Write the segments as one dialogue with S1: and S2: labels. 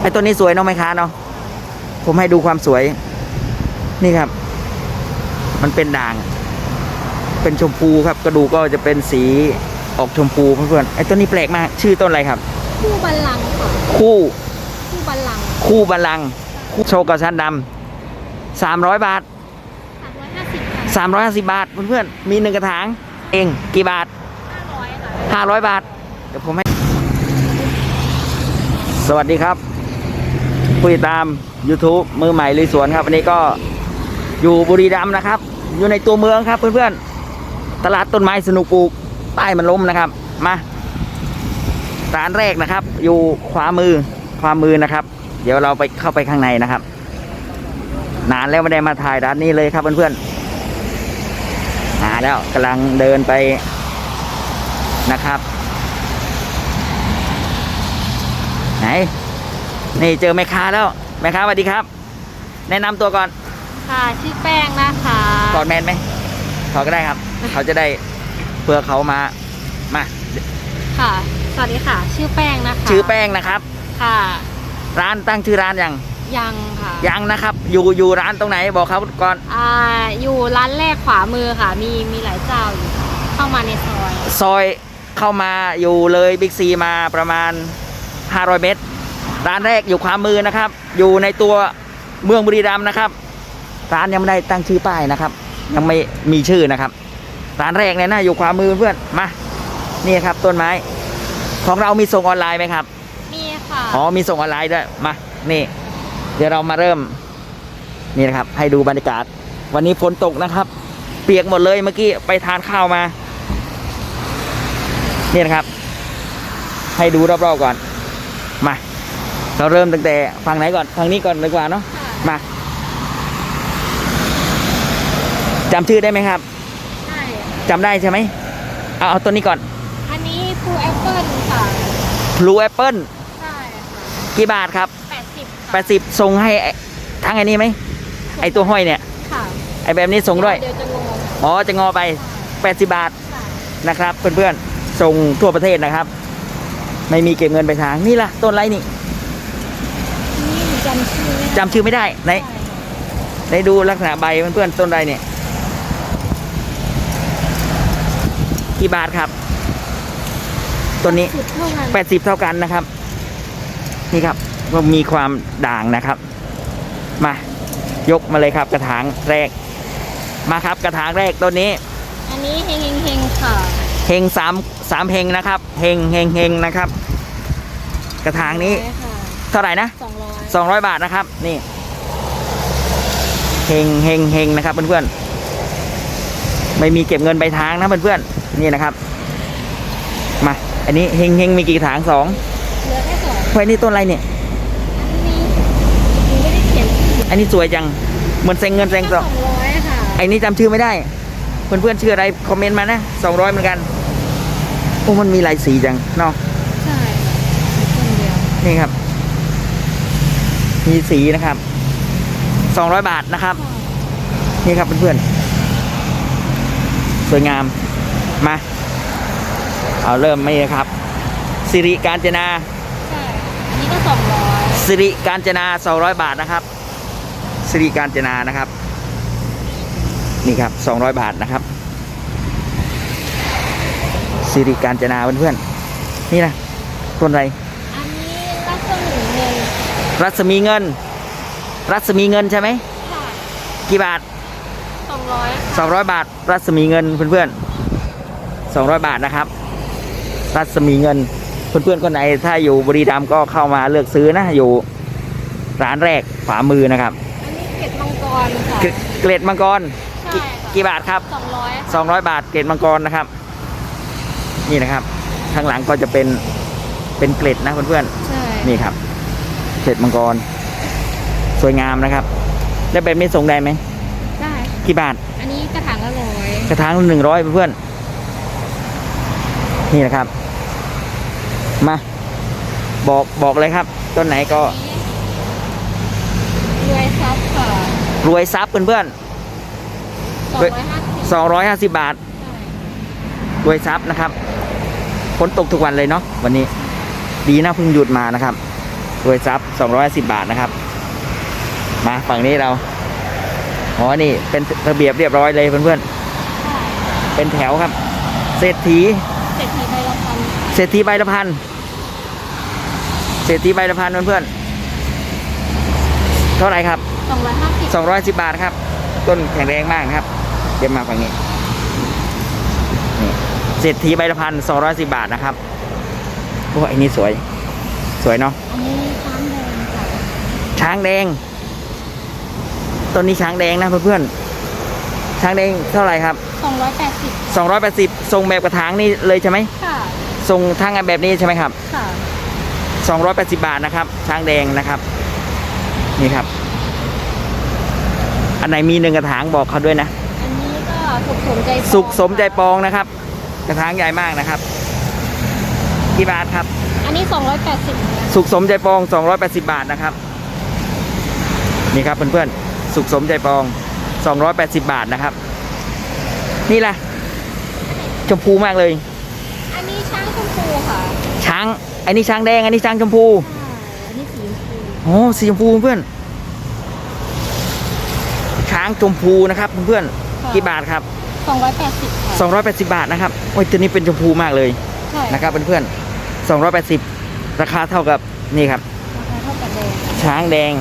S1: ไอ้ต้นนี้สวยเนาะไหมค้าเนาะผมให้ดูความสวย นี่ครับ มันเป็นด่าง เป็นชมพูครับ กระดูกก็จะเป็นสีออกชมพูเพื่อนๆไอ้ต้นนี้แปลกมาก ชื่อต้นอะไรครับ
S2: คู่บัลลังก์ค่ะ
S1: คู่
S2: คู่บัลลังก์
S1: คู่บัลลังก์คู่โชกระชันดำสามร้อยบาท
S2: สามร้อยห้าสิบค่ะ
S1: สามร้อยห้าสิบบาทเพื่อนๆมีหนึ่งกระถาง เองกี่บาท
S2: ห้าร้อยค่ะ
S1: ห้าร้อยบาท เดี๋ยวผมให้ สวัสดีครับ ผู้ติดตาม YouTube มือใหม่ลุยสวนครับ วันนี้ก็อยู่บุรีรัมย์นะครับ อยู่ในตัวเมืองครับ เพื่อนๆ ตลาดต้นไม้สนุกปลูกป้ายมันล้มนะครับ มาร้านแรกนะครับ อยู่ขวามือขวามือนะครับ เดี๋ยวเราไปเข้าไปข้างในนะครับ นานแล้วไม่ได้มาถ่ายร้านนี้เลยครับเพื่อนๆมาแล้วกำลังเดินไปนะครับ ไหน นี่เจอแม่ค้าแล้วแม่ค้าสวัสดีครับ แนะนำตัวก่อน
S2: ค่ะชื่อแป้งนะคะ
S1: ถอดแมนไหมถอดก็ได้ครับ เขาจะได้เพื่อเขามามา
S2: ค่ะสวัสดีค่ะ ชื่อแป้งนะคะ
S1: ชื่อแป้งนะครับ
S2: ค่ะ
S1: ร้านตั้งชื่อร้านยัง
S2: ยังค่ะ
S1: ยังนะครับ อยู่อยู่ร้านตรงไหนบอกเขาก่อน
S2: อ่าอยู่ร้านแรกขวามือค่ะ มีมีหลายเจ้าอยู่ค่ะเข้ามาในซอย
S1: ซอยเข้ามาอยู่เลยบิ๊กซีมาประมาณ 500 เมตร ร้านแรกอยู่ขวามือนะครับ อยู่ในตัวเมืองบุรีรัมย์นะครับ ร้านยังไม่ได้ตั้งชื่อป้ายนะครับ ยังไม่มีชื่อนะครับ ร้านแรกเนี่ยนะอยู่ขวามือเพื่อนมานี่ครับต้นไม้ ของเรามีส่งออนไลน์ไหมครับ
S2: มีค่ะ
S1: อ๋อมีส่งออนไลน์ด้วยมานี่ เดี๋ยวเรามาเริ่ม นี่นะครับ ให้ดูบรรยากาศ วันนี้ฝนตกนะครับ เปียกหมดเลยเมื่อกี้ไปทานข้าวมานี่นะครับ ให้ดูรอบๆก่อน มา เราเริ่มตั้งแต่ฝั่งไหนก่อนฝั่งนี้ก่อนดีกว่าเนาะมาจำชื่อได้ไหมครับ
S2: ใช่
S1: จำได้ใช่ไหมเอาเอาตัวนี้ก่อน
S2: อันนี้ฟูแอปเปิลค่ะ
S1: Blue Apple
S2: ใช่ค่ะ
S1: กี่บาทครับ
S2: แปดสิบ
S1: แปดสิบส่งให้ไอ้ทั้งไอ้นี้ไหมไอตัวห้อยเนี่ย
S2: ค่ะ
S1: ไอแบบนี้ส่งด้วย
S2: เดี๋ยวจะงง
S1: อ๋อจะงอไป80บาท
S2: ค่ะ
S1: นะครับ เพื่อนๆส่งทั่วประเทศนะครับ ไม่มีเก็บเงินไปทางนี่ล่ะต้นไรนี่
S2: นี่ จำชื่อไม่ได้
S1: จำชื่อไม่ได้ไหน
S2: ใช่
S1: ไหนดูลักษณะใบเพื่อนๆต้นไรเนี่ยกี่บาทครับ ต้นนี้
S2: สุดเท่านั้น
S1: 80เท่ากันนะครับ นี่ครับว่ามีความด่างนะครับ มายกมาเลยครับ กระถางแรก มาครับกระถางแรกต้นนี้
S2: อันนี้เฮงเฮงเฮงค่ะ
S1: เฮงสามสามเฮงนะครับเฮงเฮงเฮงนะครับ กระถางนี้
S2: ร้อยค่ะ
S1: เท่าไหร่นะ
S2: สอง ร้อย
S1: สองร้อยบาทนะครับ นี่เฮงเฮงเฮงนะครับ เพื่อนๆไม่มีเก็บเงินไปลายทางนะเพื่อนๆนี่นะครับ มาอันนี้เฮงเฮงมีกี่กระถางสอง
S2: เหลือแค่สอง
S1: เฮ้ยนี่ต้นอะไรเนี่ย
S2: อันนี้หนูไม่ได้เขียนชื่อ
S1: อันนี้สวยจังเหมือนเซ็งเงินเซ็ง
S2: ส
S1: ต่อ
S2: องร้อยค่ะ
S1: ไอ้นี่จำชื่อไม่ได้ เพื่อนๆชื่ออะไรคอมเมนต์มานะสองร้อยเหมือนกันโอ้มันมีหลายสีจังเนาะ
S2: ใช่ค่ะคนเดียว
S1: นี่ครับ มีสีนะครับสองร้อยบาทนะครับ นี่ครับเพื่อนๆสวยงามมาเอาเริ่มไม่ครับสิริการจนา
S2: ใช่อันนี้ก็สองร้อย
S1: สิริการจนาสองร้อยบาทนะครับสิริการจนานะครับ นี่ครับสองร้อยบาทนะครับสิริการจนาเพื่อนๆนี่นะต้นอะไร
S2: อันนี้รัศมีเงิน
S1: รัศมีเงิน รัศมีเงินใช่ไหม
S2: ค่ะ
S1: กี่บาท
S2: สองร้อย
S1: สองร้อยบาท รัศมีเงินเพื่อนๆสองร้อยบาทนะครับ รัศมีเงินเพื่อนๆคนไหนถ้าอยู่บุรีรัมย์ก็เข้ามาเลือกซื้อนะอยู่ร้านแรกขวามือนะครับ
S2: อันนี้เกล็ดมังกรค่ะ
S1: เกรเกล็ดมังกร
S2: ใช่
S1: กี่
S2: ค่ะ
S1: กี่บาทครับ
S2: สองร้อย
S1: สองร้อยบาทเกล็ดมังกรนะครับ นี่นะครับ ข้างหลังก็จะเป็นเป็นเกล็ดนะเพื่อน
S2: ใช่
S1: ๆนี่ครับ เกล็ดมังกร สวยงามนะครับ แล้วแบบนี้ส่งได้ไหม
S2: ได้
S1: กี่บาท
S2: อันนี้กระถางละร้อย
S1: กระถางหนึ่งร้อยเพื่อนๆนี่นะครับ มา บอกบอกเลยครับ ต้นไหนก็
S2: รวยซับค่ะ
S1: รวยทรัพย์เพื่อน
S2: สองร้อยห้าสิบ
S1: ๆ250บาท รวยทรัพย์นะครับฝนตกทุกวันเลยเนาะวันนี้ ดีนะเพิ่งหยุดมานะครับ รวยทรัพย์210บาทนะครับ มาฝั่งนี้เราอ๋อนี่เป็นระเบียบเรียบร้อยเลยเพื่อนๆ เป็นแถวครับ เศรษฐี
S2: เศรษฐีใบละพัน
S1: เศรษฐีใบละพันเศรษฐีใบละพันเพื่อนๆ เท่าไหร่ครับ
S2: สองร้อยห้าสิบ
S1: 210บาทครับ ต้นแข็งแรงมากนะครับเดี๋ยวมาฝั่งนี้นี่เศรษฐีใบละพัน210บาทนะครับโอ้ยอันนี้สวย สวยเนาะ
S2: อันนี้ช้างแดงค่ะ
S1: ช้างแดงต้นนี้ช้างแดงนะเพื่อนๆช้างแดงเท่าไหร่ครับ
S2: สองร้อยแปดสิบ
S1: 280ทรงแบบกระถางนี่เลยใช่ไหม
S2: ค่ะ
S1: ทรงทางแบบนี้ใช่ไหมครับ
S2: ค่ะ
S1: 280 บาทนะครับ ช้างแดงนะครับ นี่ครับ อันไหนมีหนึ่งกระถางบอกเขาด้วยนะ
S2: อันนี้ก็สุขสมใจปอง
S1: สุขสมใจปองนะครับ กระถางใหญ่มากนะครับกี่บาทครับ
S2: อันนี้สองร้อยแปดสิบ
S1: สุขสมใจปอง 280 บาทนะครับ นี่ครับเพื่อนๆ สุขสมใจปอง 280 บาทนะครับ นี่แหละชมพูมากเลย
S2: อันนี้ช้างชมพูค่ะ
S1: ช้าง อันนี้ช้างแดง อันนี้ช้างชมพู
S2: อันนี้สีชมพู
S1: โอ้สีชมพูเพื่อน ช้างชมพูนะครับเพื่อนๆ กี่บาทครับ
S2: สองร้อยแปดสิบค่ะ
S1: 280 บาทนะครับโอ้ยตัวนี้เป็นชมพูมากเลย
S2: ใช่
S1: นะครับเพื่อนๆ280 ราคาเท่ากับนี่ครับ
S2: ราคาเท่ากับแดง
S1: ช้างแดง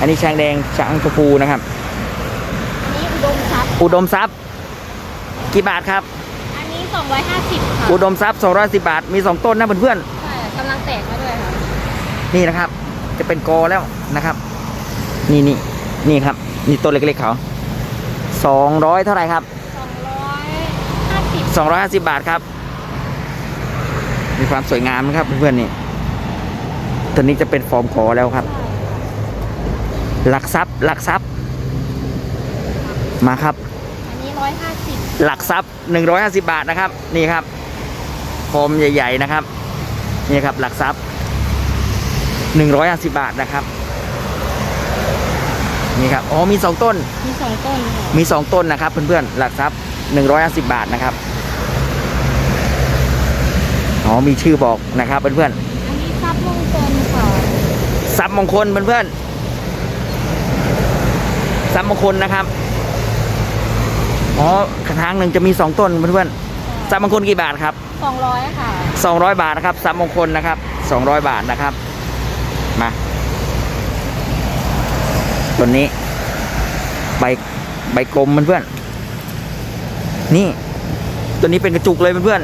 S1: อันนี้ช้างแดงช้างชมพูนะครับ
S2: อันนี้อุดมทรัพย์
S1: อุดมทรัพย์ กี่บาทครับ
S2: อันนี้สองร้อยห้าสิบค่ะ
S1: อุดมทรัพย์210บาท มี 2 ต้นนะเพื่อน
S2: ใช่กำลังแตกมาด้วยค่ะ
S1: ๆนี่นะครับ จะเป็นกอแล้วนะครับ นี่นี่นี่ครับ นี่ต้นเล็กๆเขา200 เท่าไหร่ครับ
S2: สองร้อยห้าสิบ
S1: 250 บาทครับ มีความสวยงามนะครับเพื่อนๆนี่ตัวนี้จะเป็นฟอร์มขอแล้วครับ หลักทรัพย์หลักทรัพย์ มาครับ
S2: อันนี้ร้อยห้าสิบ
S1: หลักทรัพย์150 บาทนะครับ นี่ครับฟอร์มใหญ่ ๆนะครับ นี่ครับหลักทรัพย์150 บาทนะครับ นี่ครับอ๋อมี2ต้น
S2: มีสองต้นค่ะ
S1: มี 2 ต้นนะครับเพื่อนๆ หลักทรัพย์150 บาทนะครับ อ๋อมีชื่อบอกนะครับเพื่อน
S2: อันนี้ทรัพย์มงคลค่ะ
S1: ๆทรัพย์มงคลเพื่อน ๆทรัพย์มงคลนะครับ อ๋อกระถางหนึ่งจะมี2ต้นเพื่อนๆทรัพย์มงคลกี่บาทครับ
S2: สองร้อยค่ะ
S1: 200บาทนะครับทรัพย์มงคลนะครับ200บาทนะครับ มาตัวนี้ ใบใบกลมเพื่อนๆนี่ตัวนี้เป็นกระจุกเลยเพื่อน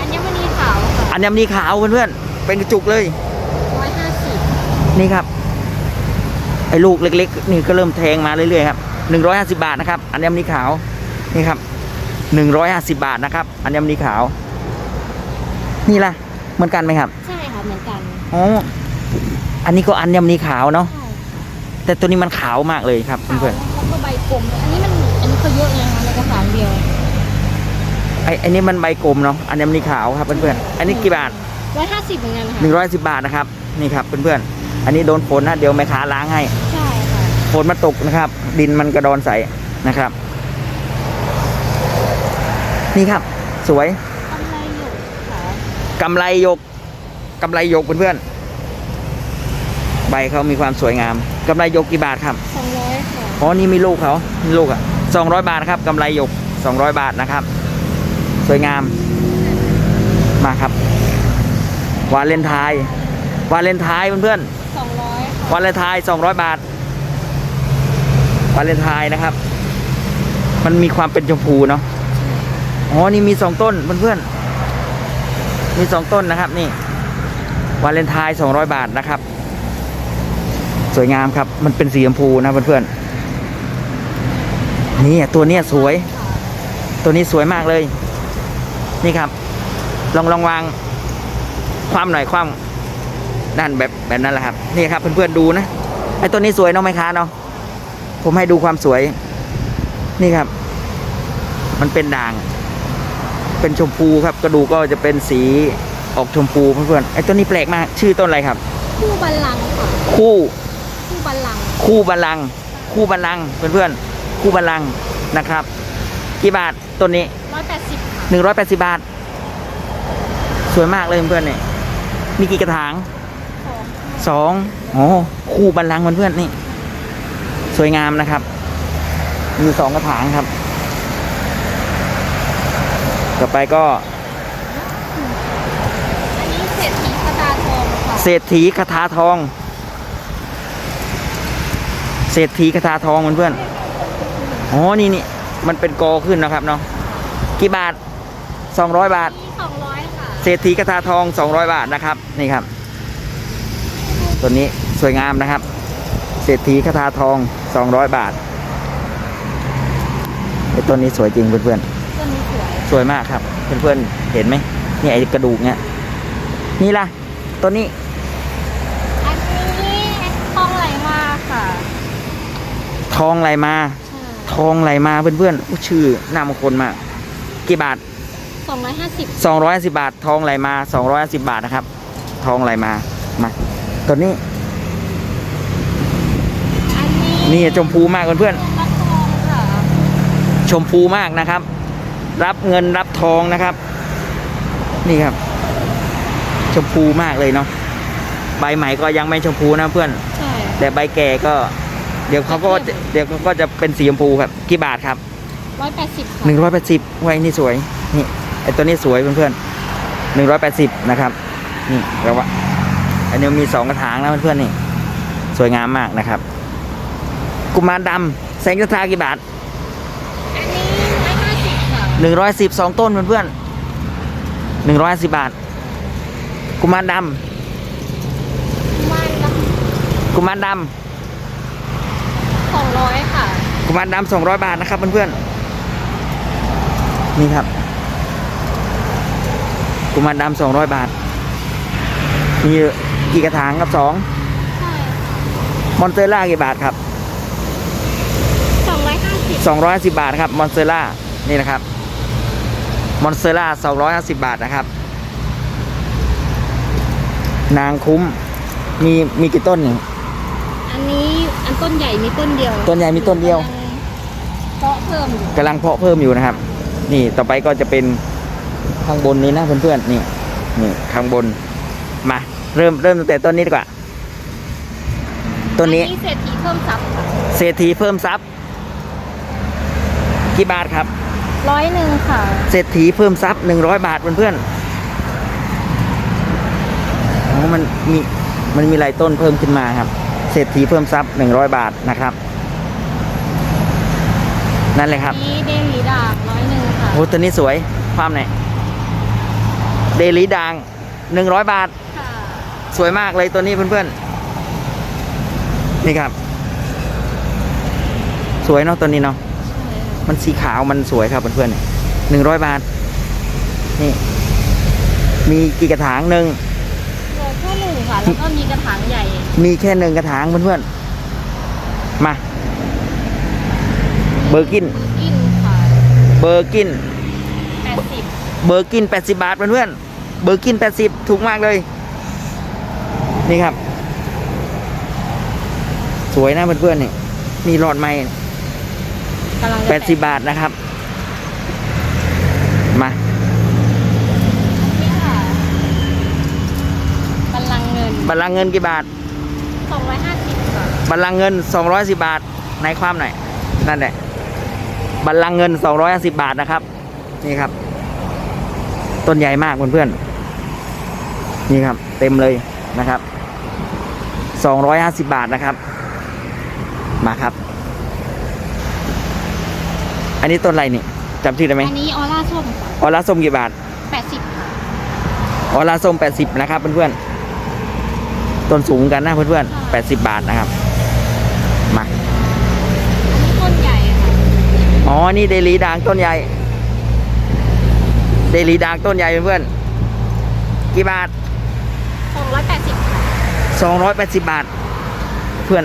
S2: อัญมณีขาวค่ะ
S1: ๆอันนี้ขาวเพื่อนๆเป็นกระจุกเลย
S2: ร้อยห้าสิบ
S1: นี่ครับ ไอ้ลูกเล็ก ๆ นี่ก็เริ่มแทงมาเรื่อยๆครับหนึ่งร้อยห้าสิบาทนะครับ อันนี้นี่ขาวนี่ครับหนึ่งร้อยห้าสิบาทนะครับ อันนี้นี่ขาว นี่ล่ะ เหมือนกันไหมครับ
S2: ใช่ค่ะเหมือนกัน
S1: อ๋ออันนี้ก็อันยำนีขาวเนาะ
S2: ใช่
S1: แต่ตัวนี้มันขาวมากเลยครับ
S2: ขาว
S1: เพื่อน
S2: แล้วก็ใบกลมอันนี้มันอันนี้เขาเยอะเลยนะคะในกระถางเดียว
S1: ๆไอ้ไอ้นี่มันใบกลมเนาะอันยำนีขาวครับเพื่อนๆอันนี้กี่บาท
S2: ร้อยห้าสิบเหมือนกันค่ะ
S1: หนึ่งร้อยสิบาทนะครับ นี่ครับเพื่อนๆ อันนี้โดนฝนนะเดี๋ยวแม่ค้าล้างให้
S2: ใช่ค่ะ
S1: ฝนมาตกนะครับ ดินมันกระดอนใสนะครับ นี่ครับ สวย
S2: กำไรอยู่ค่ะ
S1: กำไรยกกำไรยกเพื่อนๆใบเขามีความสวยงามกำไรยกกี่บาทครับ
S2: สองร้อยค่ะ
S1: อ๋อนี่มีลูกเขามีลูกอะสองร้อยบาทครับกำไรหยกสองร้อยบาทนะครับ สวยงาม มาครับ วาเลนไทน์วาเลนไทน์เพื่อน
S2: สองร้อย
S1: ๆ
S2: ค่ะ
S1: วาเลนไทน์สองร้อยบาทวาเลนไทน์นะครับ มันมีความเป็นชมพูเนาะอ๋อนี่มีสองต้นเพื่อนๆมีสองต้นนะครับ นี่วาเลนไทน์สองร้อยบาทนะครับ สวยงามครับ มันเป็นสีชมพูนะเพื่อนๆนี่อะตัวเนี้ยสวย ตัวนี้สวยมากเลย นี่ครับ ลองลองวาง ความหน่อยความ นั่นแบบแบบนั้นแหละครับ นี่ครับเพื่อนๆดูนะไอ้ตัวนี้สวยเนาะไหมคะเนาะผมให้ดูความสวย นี่ครับ มันเป็นด่าง เป็นชมพูครับ กระดูกก็จะเป็นสีออกชมพูเพื่อนๆไอ้ตัวนี้แปลกมาก ชื่อต้นอะไรครับ
S2: คู่บัลลังก์ค่ะ
S1: คู่
S2: คู่บัลลังก์
S1: คู่บัลลังก์คู่บัลลังก์เพื่อนๆคู่บัลลังก์นะครับ กี่บาทต้นนี้
S2: ร้อยแปดสิบค่ะ
S1: หนึ่งร้อยแปดสิบาท สวยมากเลยเพื่อนๆเนี่ยมีกี่กระถาง
S2: สอง
S1: สองโอ้คู่บันลังก์เพื่อนๆนี่ สวยงามนะครับ มีสองกระถางครับ ต่อไปก็
S2: อันนี้เศรษฐีคาตาทองค่ะ
S1: เศรษฐีคาถาทอง เศรษฐีคาถาทองเพื่อนๆอ๋อนี่นี่มันเป็นกอขึ้นนะครับเนาะกี่บาทสองร้อยบาท
S2: นี่สองร้อยค่ะ
S1: เศรษฐีกระทาทอง 200 บาทนะครับ นี่ครับ ตัวนี้สวยงามนะครับ เศรษฐีกระทาทอง 200 บาทไอ้ต้นนี้สวยจริงเพื่อน
S2: ต้นนี้สวย
S1: ๆสวยมากครับเพื่อนๆเห็นไหมนี่ไอ้กระดูกเนี่ยนี่ล่ะต้นนี้
S2: อันนี้ทองไหลมาค่ะ
S1: ทองไหลมา
S2: ใช่
S1: ทองไหลมาเพื่อนๆอู้ชื่อน่ามงคลมากกี่บาท
S2: สองร้อยห้าสิบ
S1: 250 บาท ทองไหลมา 250 บาทนะครับ ทองไหลมา มา ตัวนี้
S2: อันนี้
S1: นี่ชมพูมากเพื่อนๆ
S2: รับทองค่ะ
S1: ชมพูมากนะครับ รับเงินรับทองนะครับ นี่ครับ ชมพูมากเลยเนาะใบใหม่ก็ยังไม่ชมพูนะเพื่อน
S2: ใช่
S1: แต่ใบแก่ก็ เดี๋ยวเขาก็จะเดี๋ยวเขาก็จะเป็นสีชมพูครับกี่บาทครับ
S2: ร้อยแปดสิบค่ะ
S1: หนึ่งร้อยแปดสิบไว้นี่สวย นี่ไอตัวนี้สวยเพื่อนๆหนึ่งร้อยแปดสิบนะครับ นี่แล้วว่า อันนี้มีสองกระถางนะเพื่อนๆนี่ สวยงามมากนะครับ กุมารดำแสงจันทรากี่บาท
S2: อันนี้ร้อยห้าสิบค่ะ
S1: หนึ่งร้อยสิบสองต้นเพื่อนๆหนึ่งร้อยสิบบาท กุมารด
S2: มันละำ
S1: กุมารด
S2: สองร้อยค่ะำ
S1: กุมารดำสองร้อยบาทนะครับเพื่อนๆนี่ครับ กุมารดำสองร้อยบาท มี กี่กระถางครับสอง
S2: ใช่
S1: มอนเตอร่ากี่บาทครับ
S2: สองร้อยห้าสิบ
S1: สองร้อยสิบบาทครับมอนเตอร่านี่นะครับมอนเตอร่าสองร้อยห้าสิบบาทนะครับ นางคุ้มมีมีกี่ต้นนี่
S2: อันนี้อันต้นใหญ่มีต้นเดียว
S1: ต้นใหญ่มีต้นเดียว
S2: เพาะเพิ่มอยู่
S1: กำลังเพาะเพิ่มอยู่นะครับ นี่ต่อไปก็จะเป็นข้างบนนี้นะเพื่อนๆนี่นี่ข้างบนมา เริ่มเริ่มตั้งแต่ต้นนี้ดีกว่า ต้นนี้
S2: อัเศรษฐีเพิ่มทรัพย์ค่ะ
S1: เศรษฐีเพิ่มทรัพย์กี่บาทครับ
S2: ร้อยหนึ่งค่ะ
S1: เศรษฐีเพิ่มทรัพย์หนึ่งร้อยบาทเพื่อนๆอ๋อมันมีมันมีหลายต้นเพิ่มขึ้นมาครับ เศรษฐีเพิ่มทรัพย์หนึ่งร้อยบาทนะครับ นั่นเลยครับ
S2: นี้เดลีดากร้อยหนึ่งค่ะ
S1: โอ้ตัวนี้สวยความไหนเดลิด่างหนึ่งร้อยบาท
S2: ค่ะ
S1: สวยมากเลยตัวนี้เพื่อนๆ นี่ครับ สวยเนาะตัวนี้เนาะ
S2: ใช่ค่ะ
S1: มันสีขาวมันสวยครับเพื่อนๆหนึ่งร้อยบาท นี่ มีกี่กระถางหนึ่ง
S2: เหลือแค่หนึ่งค่ะ แล้วก็มีกระถางใหญ่
S1: มีแค่หนึ่งกระถางเพื่อนๆ มา เบอร์กิน
S2: กินค่ะ
S1: เบอร์กิน
S2: แปดสิบ
S1: เบอร์กิน80บาทเพื่อนๆ เบอร์กิน80ถูกมากเลย นี่ครับ สวยนะเพื่อนๆนี่ มีหลอดไม้
S2: กำลังจะ
S1: 80บาทนะครับ มา
S2: นี่ค่ะบัลลังก์เงิน
S1: บัลลังก์เงินกี่บาท
S2: สองร้อยห้าสิบค่ะ
S1: บัลลังก์เงิน210บาทในความหน่อยนั่นแหละบัลลังก์เงิน250บาทนะครับ นี่ครับ ต้นใหญ่มากเพื่อนๆนี่ครับ เต็มเลยนะครับ 250 บาทนะครับ มาครับ อันนี้ต้นอะไรนี่จำชื่อได้ไหม
S2: อันนี้ออร่าส้มค่ะ
S1: ออลาส้มกี่บาท
S2: แปดสิบค่ะ
S1: ออลาส้ม 80 นะครับ เพื่อนๆ ต้นสูงกันนะเพื่อนๆ 80 บาทนะครับ มา
S2: อันนี้ต้นใหญ่ค่ะ
S1: อ๋อ นี่เดลีด่างต้นใหญ่ เดลีด่างต้นใหญ่เพื่อนๆ กี่บาท
S2: สองร้อยแปดสิบค่ะ
S1: 280 บาท เพื่อน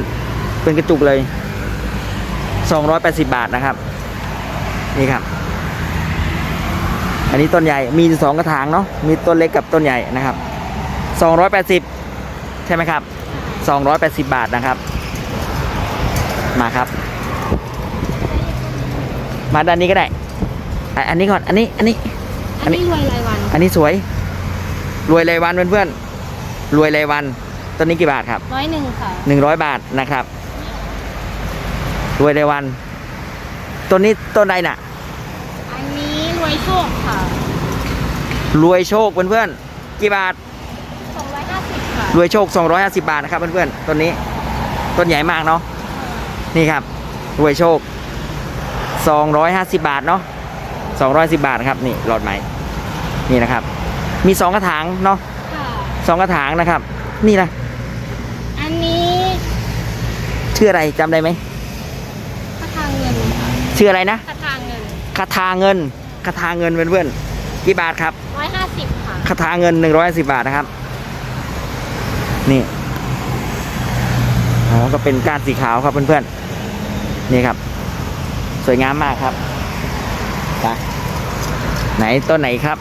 S1: เป็นกระจุกเลย 280 บาทนะครับ นี่ครับ อันนี้ต้นใหญ่มีสองกระถางเนาะมีต้นเล็กกับต้นใหญ่นะครับ 280 ใช่ไหมครับ 280 บาทนะครับ มาครับ มาด้านนี้ก็ได้อะอันนี้ก่อนอันนี้อันนี้
S2: อันนี้รวยรายวัน
S1: อันนี้สวย รวยรายวันเพื่อนๆรวยรายวัน ต้นนี้กี่บาทครับ
S2: ร้อยหนึ่งค่ะ
S1: หนึ่งร้อยบาทนะครับรวยในวัน ต้นนี้ต้นใดน่ะ
S2: อันนี้รวยโชคค่ะ
S1: รวยโชคเพื่อนๆกี่บาท
S2: สองร้อยห้าสิบค่ะ
S1: รวยโชค250บาทนะครับเพื่อนๆต้นนี้ ต้นใหญ่มากเนาะนี่ครับ รวยโชค250บาทเนาะ210บาทนะครับนี่หลอดใหม่นี่นะครับ มีสองกระถางเนาะ
S2: ค่ะ
S1: สองกระถางนะครับ นี่นะ
S2: อันนี้
S1: ชื่ออะไรจำได้ไหม
S2: คาทางเงินค่ะ
S1: ชื่ออะไรนะ
S2: คาทางเงิน
S1: คาทาเงินคาทาเงินเพื่อนๆกี่บาทครับ
S2: ร้อยห้าสิบค่ะ
S1: คาถาเงิน110บาทนะครับ นี่อ๋อก็เป็นก้านสีขาวครับเพื่อนๆนี่ครับ สวยงามมากครับไปไหนต้นไหนครับ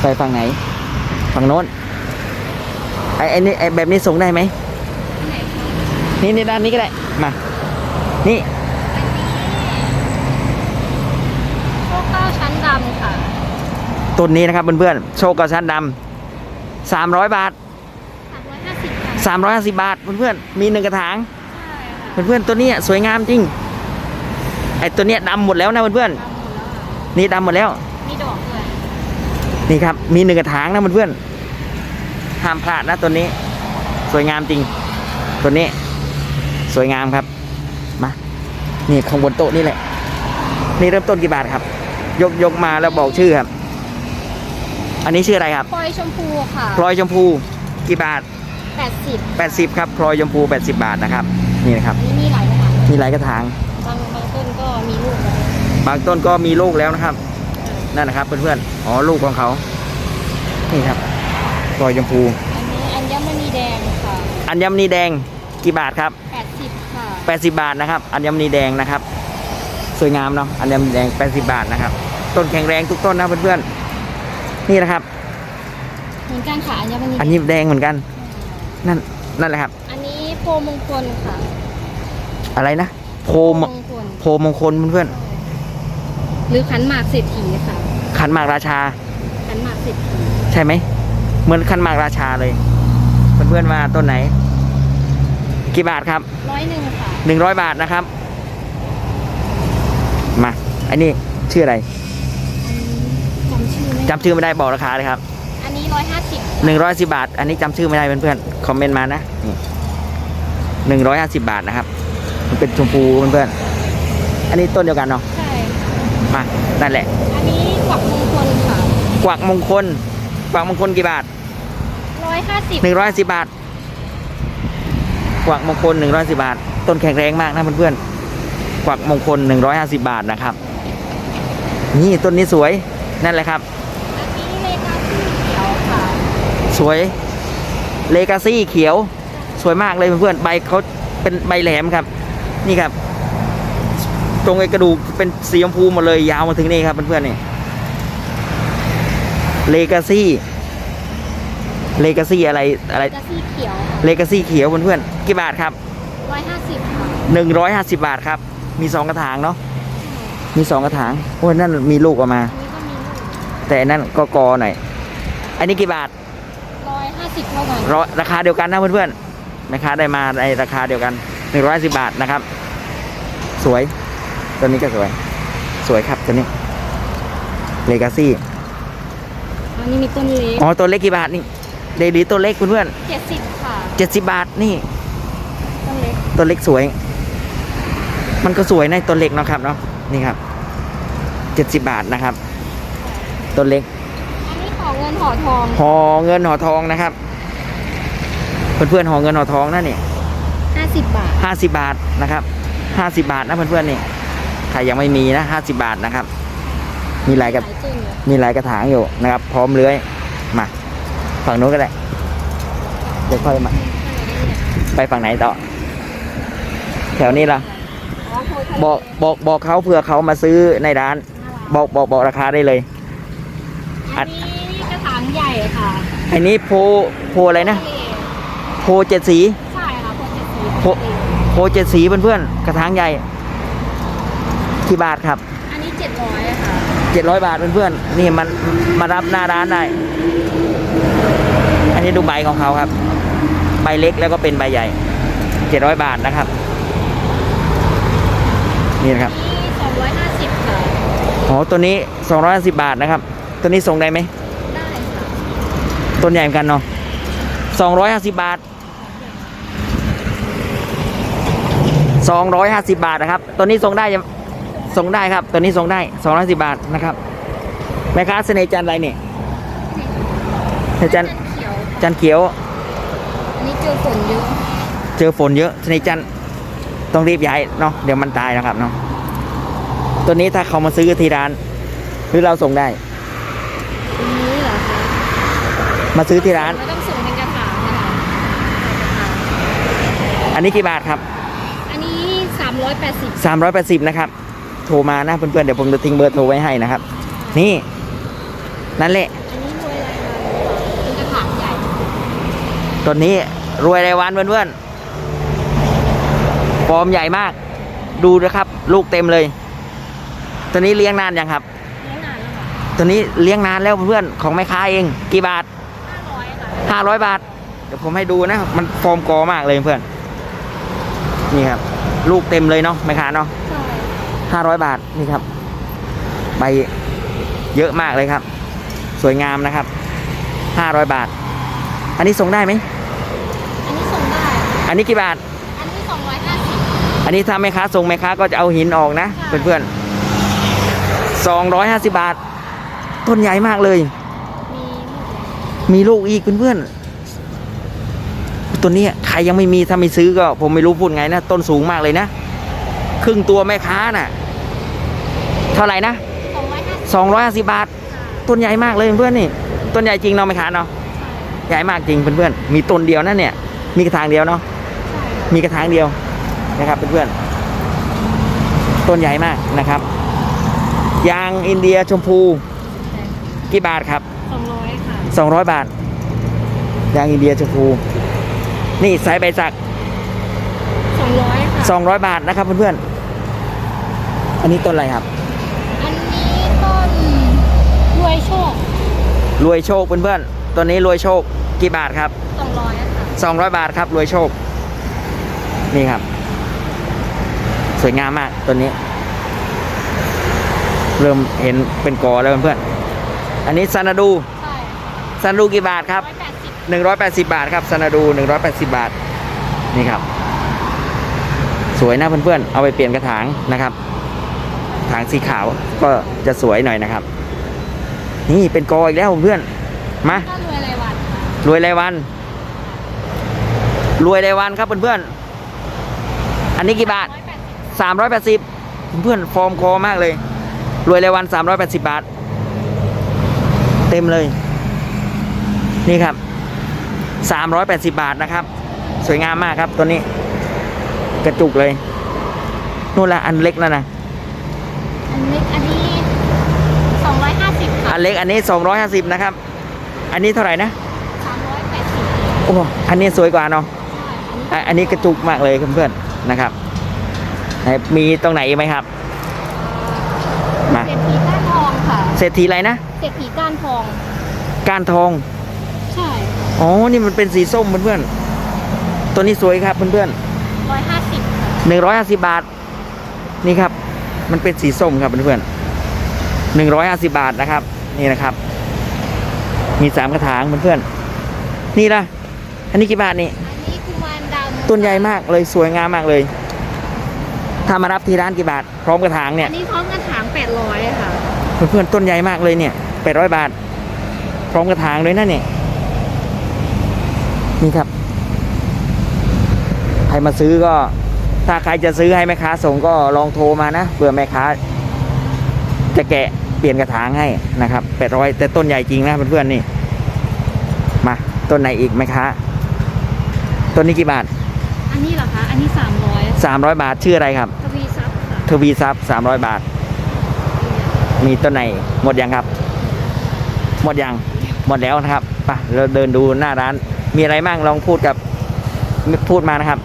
S1: ไปฝั่งไหน ฝั่งโน้นไอ้ไอ้นี่ไอ้แบบนี้ส่งได้ไหม
S2: ไหนคะ
S1: นี่นี่ด้านนี้ก็ได้ มา นี่
S2: โชคเก้าชั้นดำค่ะ
S1: ต้นนี้นะครับเพื่อนๆ โชคกระชั้นดำสามร้อยบาท
S2: สามร้อยห้าสิบค่ะ
S1: สามร้อยห้าสิบบาทเพื่อนๆ มีหนึ่งกระถาง
S2: ใช่ค่ะ
S1: เพื่อนๆ ตัวเนี้ยสวยงามจริง ไอ้ตัวเนี้ยดำหมดแล้วนะเพื่อน
S2: ดำหมดแล้วค่ะ
S1: ๆ นี่ดำหมดแล้ว
S2: มีดอกด้วย
S1: นี่ครับ มีหนึ่งกระถางนะเพื่อนๆห้ามพลาดนะตัวนี้ สวยงามจริง ตัวนี้ สวยงามครับมานี่ข้างบนโต๊ะนี่แหละ นี่เริ่มต้นกี่บาทครับ ยกยกมาแล้วบอกชื่อครับ อันนี้ชื่ออะไรครับ
S2: พลอยชมพูค่ะ
S1: พลอยชมพูกี่บาท
S2: แปดสิบ
S1: 80 ครับพลอยชมพู80 บาทนะครับ นี่นะครับ
S2: อันนี้มีหลายขนาด
S1: มีหลายกระถาง
S2: บางบางต้นก็มีลูกแล้ว
S1: บางต้นก็มีลูกแล้วนะครับ นั่นนะครับเพื่อนๆอ๋อลูกของเขานี่ครับพลอยชมพู
S2: อันนี้อัญมณีแดงค่ะ
S1: อัญมณีแดงกี่บาทครับ
S2: แปดสิบค่ะ
S1: 80 บาทนะครับ อัญมณีแดงนะครับ สวยงามเนาะ อัญมณีแดง 80 บาทนะครับ ต้นแข็งแรงทุกต้นนะเพื่อนๆ นี่นะครับ
S2: เหมือนกันค่ะอัญมณี
S1: อันนี้แดงเหมือนกัน นั่น นั่นแหละครับ
S2: อันนี้โพมงคลค่ะ
S1: อะไรนะ โพม
S2: มงคล
S1: โพมงคลเพื่อน
S2: หรือขันหมากเศรษฐีค่ะ
S1: ๆขันหมากราชา
S2: ขันหมากเศรษฐี
S1: ใช่ไหม เหมือนขันหมากราชาเลย เพื่อนๆมาต้นไหน กี่บาทครับ
S2: ร้อยหนึ่งค่ะ
S1: หนึ่งร้อยบาทนะครับ มาอันนี้ชื่ออะไร
S2: จำชื่อไม่
S1: จำชื่อไม่ได้บอกราคาเลยครับ
S2: อันนี้ร้อยห้าสิบ
S1: หนึ่งร้อยสิบาท อันนี้จำชื่อไม่ได้เพื่อนๆคอมเมนต์มานะหนึ่งร้อยห้าสิบาทนะครับ มันเป็นชมพูเพื่อนๆอันนี้ต้นเดียวกันเนาะ
S2: ใช่ค่ะ
S1: มานั่นแหละ
S2: อันนี้กวักมงคลค่ะ
S1: กวักมงคล กวักมงคลกี่บาท
S2: ร้อยห้าสิบ
S1: หนึ่งร้อยสิบาท กวักมงคลหนึ่งร้อยสิบาท ต้นแข็งแรงมากนะเพื่อนๆกวักมงคลหนึ่งร้อยห้าสิบาทนะครับ นี่ต้นนี้สวยนั่นแหละครับ
S2: อันนี้เลขาชื่อเขียวค่ะ
S1: สวยเลกาซี่เขียว สวยมากเลยเพื่อนๆใบเขาเป็นใบแหลมครับ นี่ครับ ตรงไอ้กระดูกเป็นสีชมพูหมดเลยยาวมาถึงนี่ครับเพื่อนๆนี่เลกาซี่เลกาซี่อะไรอะไร
S2: เลขาชื่อเขียว
S1: เลกาซี่เขียวเพื่อนๆกี่บาทครับ
S2: ร้อยห้าสิบค่ะ
S1: หนึ่งร้อยห้าสิบาทครับ มีสองกระถางเนาะ มีสองกระถางโอ้ยนั่นมีลูกออกมา
S2: อันนี้ก็มีลูก
S1: แต่อันนั่นก็กอหน่อย อันนี้กี่บาท
S2: ร้อยห้าสิบเท่ากัน
S1: ร้อยราคาเดียวกันนะเพื่อนๆราคาได้มาในราคาเดียวกันหนึ่งร้อยสิบาทนะครับ สวย ตัวนี้ก็สวย สวยครับตัวนี้ เลกาซี่
S2: อันนี้มีต้นเล็ก
S1: อ๋อ ตัวเล็กกี่บาทนี่ เดลีตัวเล็กเพื่อน
S2: เจ็ดสิบค่ะ
S1: ๆเจ็ดสิบบาทนี่
S2: ต้นเล็ก
S1: ตัวเล็กสวย มันก็สวยในะตัวเล็กเนาะครับเนาะนี่ครับเจ็ดสิบบาทนะครับ ตัวเล็ก
S2: อันนี้ของเงินห่อทอง
S1: ห่อเงินห่อทองนะครับ เพื่อนๆห่อเงินห่อทองนั่นนี่
S2: ห้าสิบบาท
S1: ห้าสิบบาทนะครับห้าสิบาทนะเพื่อนๆนี่ใครยังไม่มีนะห้าสิบาทนะครับ มีหลายกับ
S2: หลายต้นเลย
S1: มีหลายกระถางอยู่นะครับ พร้อมเลื้อยมาฝั่งนู้นก็ได้เดี๋ยวค่อยมา ไปฝั่งไหนต่อ แถวนี้ล่ะ
S2: อ๋อโพธิ์ทะเล
S1: บอกบอกบอกเขาเผื่อเขามาซื้อในร้าน บอกบอกบอกราคาได้เลย
S2: อันนี้กระถางใหญ่ค่ะ
S1: อันนี้โพโพอะไรนะ โพเจ็ดสี
S2: ใช่ค่ะโพธิ์เจ็ดสี
S1: โพโพเจ็ดสีเพื่อนๆกระถางใหญ่กี่บาทครับ
S2: อันนี้เจ็ดร้อยค่ะ
S1: เจ็ดร้อยบาทเพื่อนๆ นี่มันมารับหน้าร้านได้ อันนี้นี่ดูใบของเขาครับ ใบเล็กแล้วก็เป็นใบใหญ่เจ็ดร้อยบาทนะครับ นี่นะครับ
S2: นี่สองร้อยห้าสิบค่ะ
S1: อ๋อตัวนี้สองร้อยสิบาทนะครับ ตัวนี้ส่งได้ไหม
S2: ได้ค่ะ
S1: ต้นใหญ่เหมือนกันเนาะสองร้อยห้าสิบบาทสองร้อยห้าสิบบาทนะครับ ตัวนี้ส่งได้ยังส่งได้ครับ ตัวนี้ส่งได้สองร้อยสิบบาทนะครับแม่ค้าเสน่ห์จันทร์อะไรเนี่ยเสน่ห์จันทร์
S2: เขียว
S1: จันทร์เขียว
S2: อันนี้เจอฝนเยอะ
S1: เจอฝนเยอะเสน่ห์จันทร์ ต้องรีบย้ายเนาะเดี๋ยวมันตายนะครับเนาะตัวนี้ถ้าเขามาซื้อที่ร้าน หรือเราส่งได้
S2: อันนี้เหรอคะ
S1: มาซื้อที่ร้าน
S2: ไม่ต้องส่งเป็นกระถางนะคะ
S1: อันนี้กี่บาทครับ
S2: อันนี้สามร้อยแปดสิบ
S1: สามร้อยแปดสิบนะครับ โทรมานะเพื่อนๆ เดี๋ยวผมจะทิ้งเบอร์โทรไว้ให้นะครับ นี่ นั่นแหละ
S2: อันนี้รวยอะไรคะเป็นกระถางใหญ่
S1: ตัวนี้รวยรายวันเพื่อนๆ ฟอร์มใหญ่มาก ดูนะครับ ลูกเต็มเลยตัวนี้เลี้ยงนานยังครับ
S2: เลี้ยงนานแล้วค่ะ
S1: ตัวนี้เลี้ยงนานแล้วเพื่อนๆของแม่ค้าเอง กี่บาท
S2: ห้าร้อยค่ะ
S1: ห้าร้อยบาท เดี๋ยวผมให้ดูนะ มันฟอร์มกอมากเลยเพื่อน นี่ครับ ลูกเต็มเลยเนาะแม่ค้าเนาะ
S2: ใช่
S1: ห้าร้อยบาทนี่ครับ ใบเยอะมากเลยครับ สวยงามนะครับห้าร้อยบาท อันนี้ส่งได้ไหม
S2: อันนี้ส่งได้
S1: อันนี้กี่บาท
S2: อันนี้สองร้อยห้าสิบ
S1: อันนี้ถ้าแม่ค้าส่งแม่ค้าก็จะเอาหินออกนะ
S2: ค่ะ
S1: เพื่อนๆสองร้อยห้าสิบาท ต้นใหญ่มากเลย
S2: มีลูก
S1: มีลูกอีกเพื่อนๆตัวนี้ใครยังไม่มีถ้าไม่ซื้อก็ ผมไม่รู้พูดไงนะต้นสูงมากเลยนะ ครึ่งตัวแม่ค้าน่ะ เท่าไหร่นะ
S2: สองร้อยห้าสิบ
S1: สองร้อยห้าสิบาท ต้นใหญ่มากเลยเพื่อนๆนี่ ต้นใหญ่จริงเนาะแม่ค้าเนาะใหญ่มากจริงเพื่อนๆมีต้นเดียวนั่นเนี่ย มีกระถางเดียวเนาะ
S2: ใช่
S1: มีกระถางเดียว นะครับเพื่อนๆต้นใหญ่มากนะครับ ยางอินเดียชมพูกี่บาทครับ
S2: สองร้อยค่ะ
S1: สองร้อยบาท ยางอินเดียชมพู นี่สายใบสัก
S2: สองร้อยค่ะ
S1: สองร้อยบาทนะครับเพื่อนๆอันนี้ต้นอะไรครับ
S2: อันนี้ต้นรวยโชค
S1: รวยโชคเพื่อนๆต้นนี้รวยโชคกี่บาทครับ
S2: สองร้อยค่ะ
S1: สองร้อยบาทครับรวยโชค นี่ครับ สวยงามมากตัวนี้ เริ่มเห็นเป็นกอแล้วเพื่อนๆอันนี้ซานาดู
S2: ใช่
S1: ซานาดูกี่บาทครับ
S2: ร้อยแปดสิบ
S1: 180บาทครับซานาดู180บาท นี่ครับ สวยนะเพื่อนๆ เอาไปเปลี่ยนกระถางนะครับ ถางสีขาวก็จะสวยหน่อยนะครับ นี่เป็นกออีกแล้วเพื่อนมา
S2: ก็รวยรายวันค่ะ
S1: รวยรายวัน รวยรายวันครับเพื่อนๆ อันนี้กี่บาท
S2: ร้อยแปดสิบ
S1: 380 เพื่อนๆฟอร์มคอมากเลย รวยรายวัน 380 บาท เต็มเลย นี่ครับ 380 บาทนะครับ สวยงามมากครับตัวนี้ กระจุกเลยนู่นละอันเล็กนั่นนะ
S2: อันนี้อันนี้สองร้อยห้าสิบค่ะ
S1: อันเล็กอันนี้ 250 นะครับ อันนี้เท่าไหร่นะ
S2: สามร้อยแปดสิบ
S1: โอ้อันนี้สวยกว่าเนาะ
S2: ใช่
S1: อะอันนี้กระจุกมากเลยเพื่อนๆนะครับไหน มีตรงไหนอีกไหมครับ มา
S2: เศรษฐีก้านทองค่ะ
S1: เศรษฐีอะไรนะ
S2: เศรษฐีก้านทอง
S1: ก้านทอง
S2: ใช่
S1: อ๋อ นี่มันเป็นสีส้มเพื่อนๆ ตัวนี้สวยครับเพื่อน
S2: ร้อยห้าสิบค่ะ
S1: ๆหนึ่งร้อยห้าสิบบาท นี่ครับ มันเป็นสีส้มครับเพื่อนๆหนึ่งร้อยห้าสิบาทนะครับ นี่นะครับ มีสามกระถางเพื่อนๆ นี่ละอันนี้กี่บาทนี่
S2: อันนี้กุมารดำ
S1: ต้นใหญ่มากเลยสวยงามมากเลย ถ้ามารับที่ร้านกี่บาท พร้อมกระถางเนี่ย
S2: อันนี้พร้อมกระถางแปดร้อยค่ะ
S1: เพื่อนๆต้นใหญ่มากเลยเนี่ยแปดร้อยบาท พร้อมกระถางเลยนะเนี่ยนี่ครับ ใครมาซื้อก็ ถ้าใครจะซื้อให้แม่ค้าส่งก็ลองโทรมานะเผื่อแม่ค้า จะแกะเปลี่ยนกระถางให้นะครับแปดร้อยแต่ต้นใหญ่จริงนะเพื่อนๆนี่ มาต้นไหนอีกแม่ค้าต้นนี้กี่บาท
S2: อันนี้เหรอคะ อันนี้สามร้อย
S1: สามร้อยบาทชื่ออะไรครับ
S2: ทวีซับค่ะ
S1: ทวีทรัพย์สามร้อยบาท มีต้นไหนหมดยังครับ หมดยังหมดแล้วนะครับไปเราเดินดูหน้าร้าน มีอะไรบ้างลองพูดกับพูดมานะครับ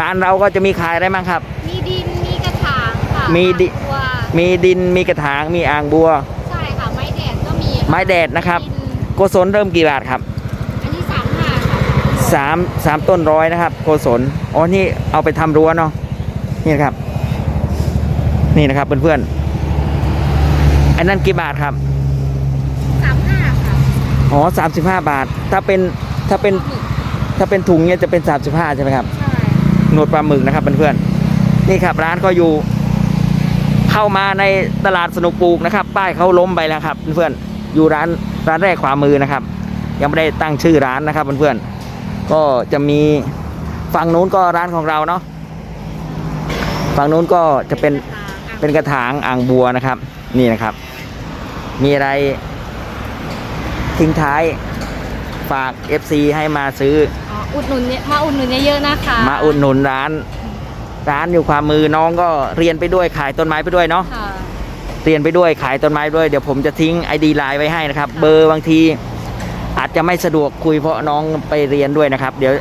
S1: ร้านเราก็จะมีขายอะไรบ้างครับ
S2: มีดินมีกระถางค่ะ
S1: มีดิ
S2: บัว
S1: มีดินมีกระถางมีอ่างบัว
S2: ใช่ค่ะไม้แดดก็มี
S1: ไม้แดดนะครับ
S2: ดิน
S1: โกศลเริ่มกี่บาทครับ
S2: อันนี้สาม
S1: สามสามต้นร้อยนะครับโกศลอ๋อนี่เอาไปทำรั้วเนาะนี่นะครับ นี่นะครับเพื่อนๆอันนั้นกี่บาทครับ
S2: สามห้าค่ะ
S1: อ๋อสามสิบห้าบาท ถ้าเป็นถ้าเป็นถ้าเป็นถุงเนี่ยจะเป็นสามสิบห้าใช่ไหมครับ
S2: ใช่
S1: หนวดปลาหมึกนะครับเพื่อนๆนี่ครับร้านก็อยู่ เข้ามาในตลาดสนุกปลูกนะครับ ป้ายเขาล้มไปแล้วครับเพื่อนๆอยู่ร้านร้านแรกขวามือนะครับ ยังไม่ได้ตั้งชื่อร้านนะครับเพื่อนๆ ก็จะมีฝั่งนู้นก็ร้านของเราเนาะฝั่งนู้นก็จะเป็นเป็นกระถางอ่างบัวนะครับ นี่นะครับ มีอะไรทิ้งท้ายฝาก FC ให้มาซื้อ
S2: อ๋ออุดหนุนเนี่ยมาอุดหนุนเยอะๆนะคะ
S1: มาอุดหนุนร้าน ร้านอยู่ความมือน้องก็เรียนไปด้วยขายต้นไม้ไปด้วยเนาะ
S2: ค่ะ
S1: เรียนไปด้วยขายต้นไม้ด้วยเดี๋ยวผมจะทิ้งไอดีไลน์ไว้ให้นะครับ เบอร์บางที อาจจะไม่สะดวกคุยเพราะน้องไปเรียนด้วยนะครับ เดี๋ยว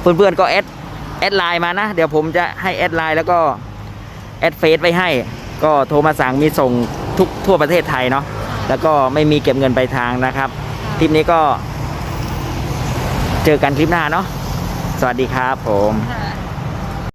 S1: เพื่อนๆก็แอดแอดไลน์มานะ เดี๋ยวผมจะให้แอดไลน์แล้วก็แอดเฟซไปให้ ก็โทรมาสั่งมีส่งทุกทั่วประเทศไทยเนาะแล้วก็ไม่มีเก็บเงินปลายทางนะครับทริปนี้ก็ เจอกันคลิปหน้าเนาะสวัสดีครับผม